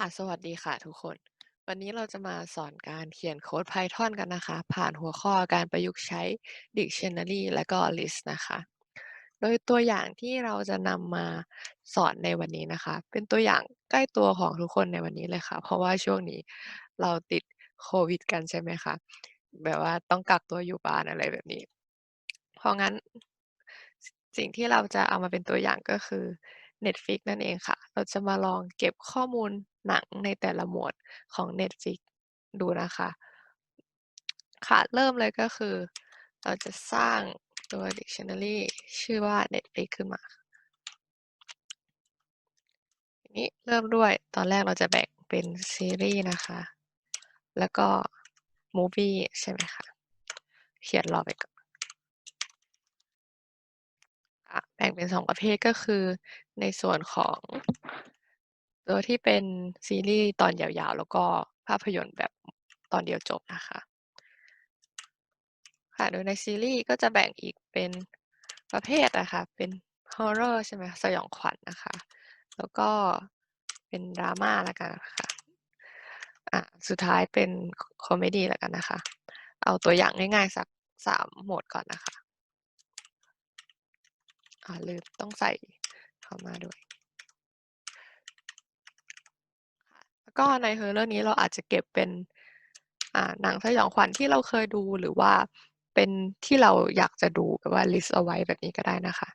ค่ะ สวัสดีค่ะทุกคน วันนี้เราจะมาสอนการเขียนโค้ด Python กันนะคะ ผ่านหัวข้อการประยุกต์ใช้ Dictionary และก็ List นะคะ โดยตัวอย่างที่เราจะนำมาสอนในวันนี้นะคะ เป็นตัวอย่างใกล้ตัวของทุกคนในวันนี้เลยค่ะ เพราะว่าช่วงนี้เราติดโควิดกันใช่ไหมคะ แบบว่าต้องกักตัวอยู่บ้านอะไรแบบนี้ เพราะงั้นสสิ่งที่เราจะเอามาเป็นตัวอย่างก็คือ Netflix นั่นเองค่ะ เราจะมาลองเก็บข้อมูล หนังในแต่ละหมวดของ Netflix ดูนะคะ ค่ะเริ่มเลยก็คือ เราจะสร้างตัว Dictionary ชื่อว่า Netflix ขึ้นมาทีนี้เริ่มด้วยตอนแรกเราจะแบ่งเป็นซีรีส์นะคะ แล้วก็ Movie ใช่ไหมคะ เขียนรอไปก่อนอ่าแบ่งเป็น2ประเภทก็คือในส่วนของ ตัวที่เป็นซีรีส์ตอนยาวๆ แล้วก็ภาพยนตร์แบบตอนเดียวจบนะคะ ค่ะ โดยในซีรีส์ก็จะแบ่งอีกเป็นประเภทอะคะ เป็น Horror ใช่ไหมสยองขวัญนะคะ แล้วก็เป็น Drama แล้วกันค่ะอ่าสุดท้ายเป็นคคอเมดีแล้วกันนะคะ เอาตัวอย่างง่ายๆสัก3หมวดก่อนนะคะอ่าลืมต้องใส่เข้ามาด้วย ค่ะแล้วก็ใน Horror นี้เราอาจจะเก็บเป็นอ่าหนังสยองขวัญที่เราเคยดูหรือว่าเป็นที่เราอยากจะดูแบบว่าลิสต์เอาไว้แบบนี้ก็ได้นะคะ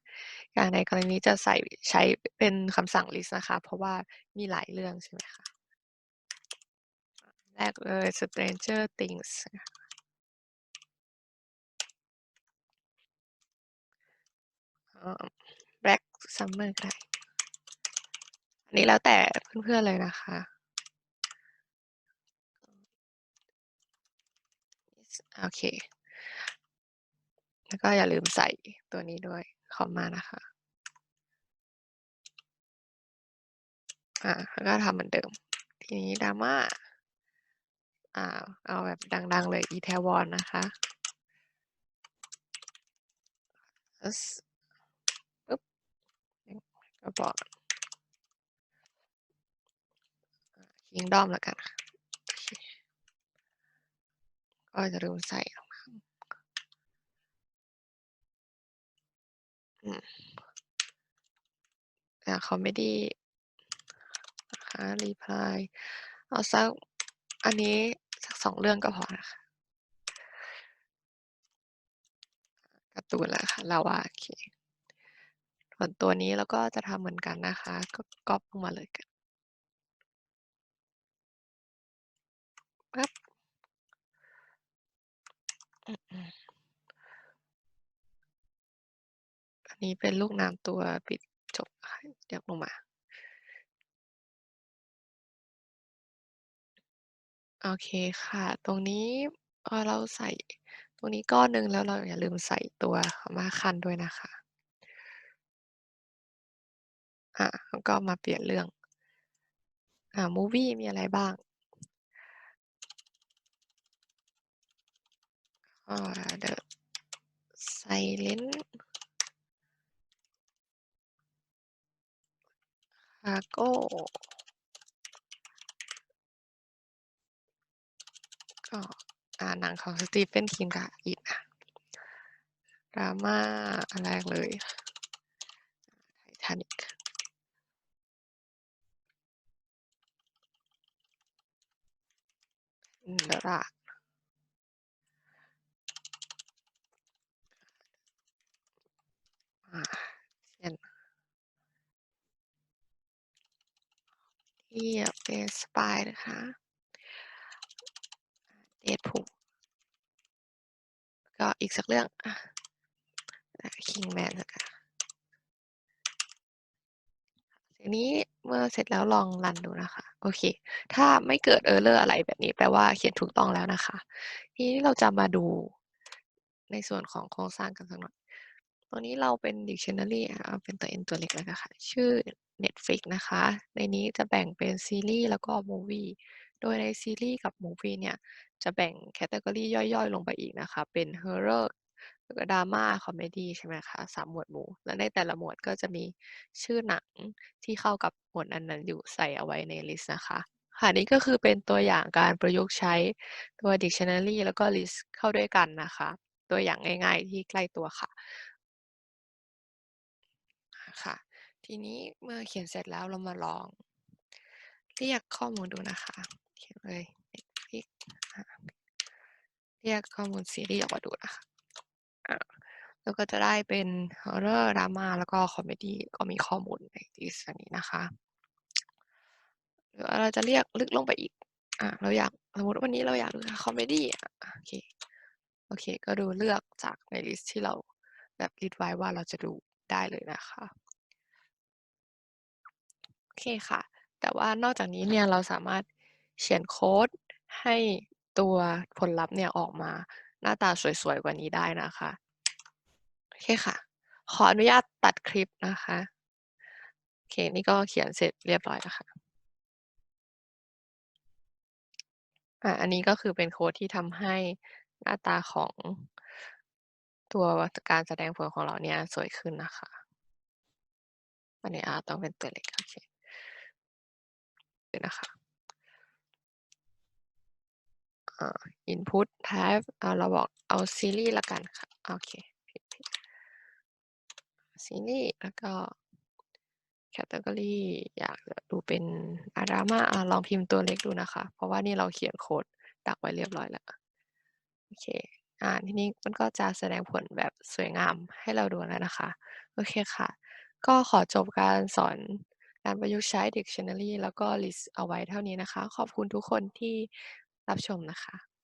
อย่างในกรณีนี้จะใส่ใช้เป็นคำสั่งลิสต์นะคะ เพราะว่ามีหลายเรื่องใช่ไหมคะแรกเลย Stranger Things Black Summer ก็ได้อันนี้แล้วแต่เพื่อนๆเลยนะคะ โอเค แล้วก็อย่าลืมใส่ตัวนี้ด้วยคอมมานะคะ อ่าแล้วก็ทำเหมือนเดิม ทีนี้ Drama อ่าเอาแบบดัง ๆ เลย Itaewon นะคะอัสปึ๊บก็บอกอ่า Kingdom แล้วกันค่ะ ก็อย่าลืมใส่ลงมาอืมอ่าคอเมดีนะคะ Reply เอาสักอันนี้สัก2เรื่องก็พอนะคะการ์ตูนแล้วค่ะ Lava โอเคส่วนตัวนี้เราก็จะทำเหมือนกันนะคะ ก็ก๊อบลงมาเลยกัน ปั๊บ อือๆอันนี้เป็นลูกน้ำตัวปิด จบนะคะยับลงมา โอเคค่ะ ตรงนี้ พอเราใส่ตรงนี้ก้อนหนึ่ง แล้วเราอย่าลืมใส่ตัว comma ขั้นด้วยนะคะ อ่า แล้วก็มาเปลี่ยนเรื่อง อ่า Movie มีอะไรบ้าง?อ่า The Silent Cargo ก็อ่าหนังของ Stephen King กับ It ค่ะ Drama อันแรกเลย Titanic อืม The Rock อ่า เช่น ที่เป็น Spy นะคะ Deadpool ก็อีกสักเรื่องอ่าอ่า Kingman แล้วกันทีนี้เมื่อเสร็จแล้วลองรันดูนะคะ โอเค ถ้าไม่เกิด Error อร์อะไรแบบนี้แปลว่าเขียนถูกต้องแล้วนะคะ ทีนี้เราจะมาดูในส่วนของโครงสร้างกันสักหน่อย ตัวนี้เราเป็น Dictionary อ่าเอาเป็นตัว N ตัวเล็กแล้วกันค่ะ ชื่อ Netflix นะคะ ในนี้จะแบ่งเป็นซีรีส์แล้วก็ Movie โดยในซีรีส์กับ Movie เนี่ย จะแบ่ง Category ย่อยๆ ลงไปอีกนะคะ เป็น Horror แล้วก็ Drama คอมเมดี้ใช่ไหมคะ3หมวดหมู่ และในแต่ละหมวดก็จะมีชื่อหนังที่เข้ากับหมวดนั้นๆอยู่ใส่เอาไว้ในลิสต์นะคะ ค่ะนี่ก็คือเป็นตัวอย่างการประยุกต์ใช้ตัว Dictionary แล้วก็ List เข้าด้วยกันนะคะ ตัวอย่างง่ายๆที่ใกล้ตัวค่ะค่ะ ทีนี้เมื่อเขียนเสร็จแล้วเรามาลอง เรียกข้อมูลดูนะคะ เขียนเลยเรียกข้อมูลซีรีส์ออกมาดูนะคะแล้วก็จะได้เป็น Horror Drama แล้วก็คอเมดีก็มีข้อมูลในลิสต์อันนี้นะคะหรือเราจะเรียกลึกลงไปอีกอาเราอยากสมมติวันนี้เราอยากดูคอเมดีอาโอเคโอเค ก็ดูเลือกจากในลิสต์ที่เราแบบลิสต์ไว้ว่าเราจะดูได้เลยนะคะ อเคค่ะ แต่ว่านอกจากนี้เนี่ยเราสามารถเขียนโค้ดให้ตัวผลลัพธ์เนี่ยออกมาหน้าตาสวยๆกว่านี้ได้นะคะ โอเคค่ะ ขออนุญาตตัดคลิปนะคะ โอเค นี่ก็เขียนเสร็จเรียบร้อยแล้วค่ะอาอันนี้ก็คือเป็นโค้ดที่ทำให้หน้าตาของตัวการแสดงผลของเราเนี่ยสวยขึ้นนะคะอันนี้อาต้องเป็นตัวเล็กโอเค เดี๋ยนะคะอา input type เราบอกเอาซีรีส์ล้วกันค่ะ โอเคซีรีส์แล้วก็ category อยากดูเป็นอา drama อาลองพิมพ์ตัวเล็กดูนะคะ เพราะว่านี่เราเขียนโค้ดดักไว้เรียบร้อยแล้ว โอเค อ่า ทีนี้มันก็จะแสดงผลแบบสวยงามให้เราดูแล้วนะคะ โอเคค่ะ ก็ขอจบการสอน การประยุกต์ใช้ Dictionary แล้วก็ List เอาไว้เท่านี้นะคะ ขอบคุณทุกคนที่รับชมนะคะ